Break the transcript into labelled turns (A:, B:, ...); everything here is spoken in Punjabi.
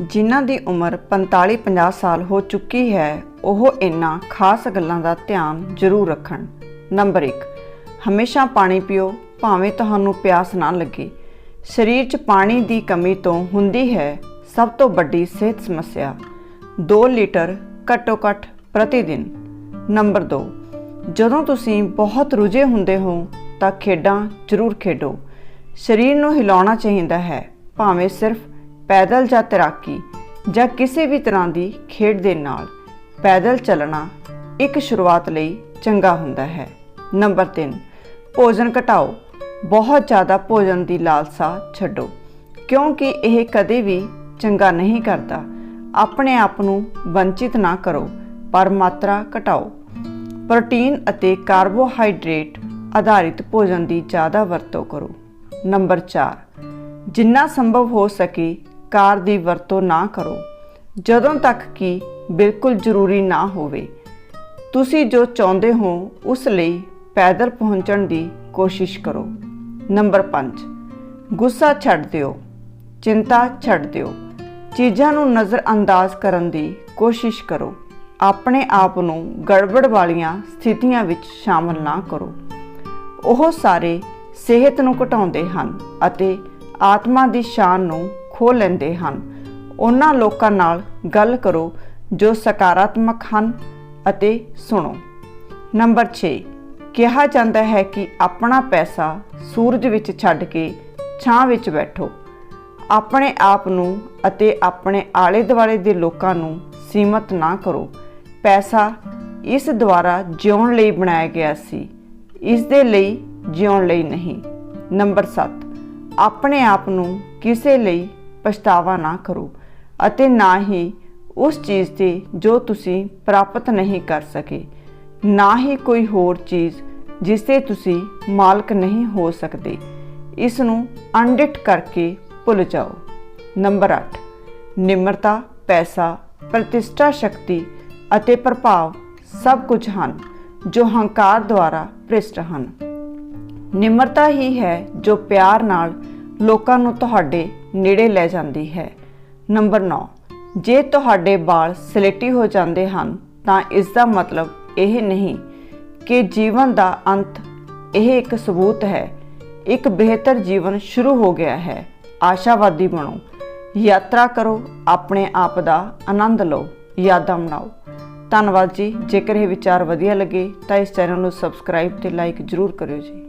A: ਜਿਨ੍ਹਾਂ ਦੀ ਉਮਰ 45-50 ਸਾਲ ਹੋ ਚੁੱਕੀ ਹੈ, ਉਹ ਇਹਨਾਂ ਖਾਸ ਗੱਲਾਂ ਦਾ ਧਿਆਨ ਜ਼ਰੂਰ ਰੱਖਣ। ਨੰਬਰ 1 ਹਮੇਸ਼ਾ ਪਾਣੀ ਪੀਓ, ਭਾਵੇਂ ਤੁਹਾਨੂੰ ਪਿਆਸ ਨਾ ਲੱਗੇ। ਸਰੀਰ 'ਚ ਪਾਣੀ ਦੀ ਕਮੀ ਤੋਂ ਹੁੰਦੀ ਹੈ ਸਭ ਤੋਂ ਵੱਡੀ ਸਿਹਤ ਸਮੱਸਿਆ। 2 ਲੀਟਰ ਘੱਟੋ-ਘੱਟ ਪ੍ਰਤੀ ਦਿਨ ਨੰਬਰ 2 ਜਦੋਂ ਤੁਸੀਂ ਬਹੁਤ ਰੁਝੇ ਹੁੰਦੇ ਹੋ, ਤਾਂ ਖੇਡਾਂ ਜ਼ਰੂਰ ਖੇਡੋ। ਸਰੀਰ ਨੂੰ ਹਿਲਾਉਣਾ ਚਾਹੀਦਾ ਹੈ, ਭਾਵੇਂ ਸਿਰਫ ਪੈਦਲ ਜਾਂ ਤੈਰਾਕੀ ਜਾਂ ਕਿਸੇ ਵੀ ਤਰ੍ਹਾਂ ਦੀ ਖੇਡ ਦੇ ਨਾਲ ਪੈਦਲ ਚੱਲਣਾ ਇੱਕ ਸ਼ੁਰੂਆਤ ਲਈ ਚੰਗਾ ਹੁੰਦਾ ਹੈ। ਨੰਬਰ 3 ਭੋਜਨ ਘਟਾਓ। ਬਹੁਤ ਜ਼ਿਆਦਾ ਭੋਜਨ ਦੀ ਲਾਲਸਾ ਛੱਡੋ, ਕਿਉਂਕਿ ਇਹ ਕਦੇ ਵੀ ਚੰਗਾ ਨਹੀਂ ਕਰਦਾ। ਆਪਣੇ ਆਪ ਨੂੰ ਵੰਚਿਤ ਨਾ ਕਰੋ, ਪਰ ਮਾਤਰਾ ਘਟਾਓ। ਪ੍ਰੋਟੀਨ ਅਤੇ ਕਾਰਬੋਹਾਈਡਰੇਟ ਆਧਾਰਿਤ ਭੋਜਨ ਦੀ ਜ਼ਿਆਦਾ ਵਰਤੋਂ ਕਰੋ। ਨੰਬਰ 4 ਜਿੰਨਾ ਸੰਭਵ ਹੋ ਸਕੇ ਕਾਰ ਦੀ ਵਰਤੋਂ ਨਾ ਕਰੋ। ਜਦੋਂ ਤੱਕ ਕਿ ਬਿਲਕੁਲ ਜ਼ਰੂਰੀ ਨਾ ਹੋਵੇ। ਤੁਸੀਂ ਜੋ ਚਾਹੁੰਦੇ ਹੋ, ਉਸ ਲਈ ਪੈਦਲ ਪਹੁੰਚਣ ਦੀ ਕੋਸ਼ਿਸ਼ ਕਰੋ। ਨੰਬਰ 5 ਗੁੱਸਾ ਛੱਡ ਦਿਓ, ਚਿੰਤਾ ਛੱਡ ਦਿਓ। ਚੀਜ਼ਾਂ ਨੂੰ ਨਜ਼ਰ ਅੰਦਾਜ਼ ਕਰਨ ਦੀ ਕੋਸ਼ਿਸ਼ ਕਰੋ। ਆਪਣੇ ਆਪ ਨੂੰ ਗੜਬੜ ਵਾਲੀਆਂ ਸਥਿਤੀਆਂ ਵਿੱਚ ਸ਼ਾਮਲ ਨਾ ਕਰੋ। ਉਹ ਸਾਰੇ ਸਿਹਤ ਨੂੰ ਘਟਾਉਂਦੇ ਹਨ ਅਤੇ ਆਤਮਾ ਦੀ ਸ਼ਾਨ ਨੂੰ ਖੋ ਲੈਂਦੇ ਹਨ। ਉਹਨਾਂ ਲੋਕਾਂ ਨਾਲ ਗੱਲ ਕਰੋ ਜੋ ਸਕਾਰਾਤਮਕ ਹਨ ਅਤੇ ਸੁਣੋ। ਨੰਬਰ 6 ਕਿਹਾ ਜਾਂਦਾ ਹੈ ਕਿ ਆਪਣਾ ਪੈਸਾ ਸੂਰਜ ਵਿੱਚ ਛੱਡ ਕੇ ਛਾਂ ਵਿੱਚ ਬੈਠੋ। ਆਪਣੇ ਆਪ ਨੂੰ ਅਤੇ ਆਪਣੇ ਆਲੇ ਦੁਆਲੇ ਦੇ ਲੋਕਾਂ ਨੂੰ ਸੀਮਤ ਨਾ ਕਰੋ। ਪੈਸਾ ਇਸ ਦੁਆਰਾ ਜਿਉਣ ਲਈ ਬਣਾਇਆ ਗਿਆ ਸੀ। ਇਸ ਦੇ ਲਈ ਜਿਉਣ ਲਈ ਨਹੀਂ। ਨੰਬਰ 7 ਆਪਣੇ ਆਪ ਨੂੰ ਕਿਸੇ ਲਈ ਪਛਤਾਵਾ ਨਾ ਕਰੋ ਅਤੇ ਨਾ ਹੀ ਉਸ ਚੀਜ਼ ਤੇ ਜੋ ਤੁਸੀਂ ਪ੍ਰਾਪਤ ਨਹੀਂ ਕਰ ਸਕੇ। ਨਾ ਹੀ ਕੋਈ ਹੋਰ ਚੀਜ਼ ਜਿਸ ਤੇ ਤੁਸੀਂ ਮਾਲਕ ਨਹੀਂ ਹੋ ਸਕਦੇ। ਇਸ ਨੂੰ ਅਣਡਿੱਠ ਕਰਕੇ ਭੁੱਲ ਜਾਓ। ਨੰਬਰ 8 ਨਿਮਰਤਾ, ਪੈਸਾ, ਪ੍ਰਤਿਸ਼ਠਾ ਸ਼ਕਤੀ ਅਤੇ ਪ੍ਰਭਾਵ ਸਭ ਕੁਝ ਹਨ ਜੋ ਹੰਕਾਰ ਦੁਆਰਾ ਭ੍ਰਿਸ਼ਟ ਹਨ। ਨਿਮਰਤਾ ਹੀ ਹੈ ਜੋ ਪਿਆਰ ਨਾਲ ਲੋਕਾਂ ਨੂੰ ਤੁਹਾਡੇ ਨੇੜੇ ਲੈ ਜਾਂਦੀ ਹੈ। ਨੰਬਰ 9 ਜੇ ਤੁਹਾਡੇ ਵਾਲ ਸਲੇਟੀ ਹੋ ਜਾਂਦੇ ਹਨ, ਤਾਂ ਇਸ ਦਾ ਮਤਲਬ ਇਹ ਨਹੀਂ ਕਿ ਜੀਵਨ ਦਾ ਅੰਤ ਇਹ ਇੱਕ ਸਬੂਤ ਹੈ। ਇੱਕ ਬਿਹਤਰ ਜੀਵਨ ਸ਼ੁਰੂ ਹੋ ਗਿਆ ਹੈ। ਆਸ਼ਾਵਾਦੀ ਬਣੋ। ਯਾਤਰਾ ਕਰੋ, ਆਪਣੇ ਆਪ ਦਾ ਆਨੰਦ ਲਓ, ਯਾਦਾਂ ਬਣਾਓ। ਧੰਨਵਾਦ ਜੀ। ਜੇਕਰ ਇਹ ਵਿਚਾਰ ਵਧੀਆ ਲੱਗੇ, ਤਾਂ ਇਸ ਚੈਨਲ ਨੂੰ ਸਬਸਕ੍ਰਾਈਬ ਤੇ ਲਾਈਕ ਜ਼ਰੂਰ ਕਰਿਓ ਜੀ।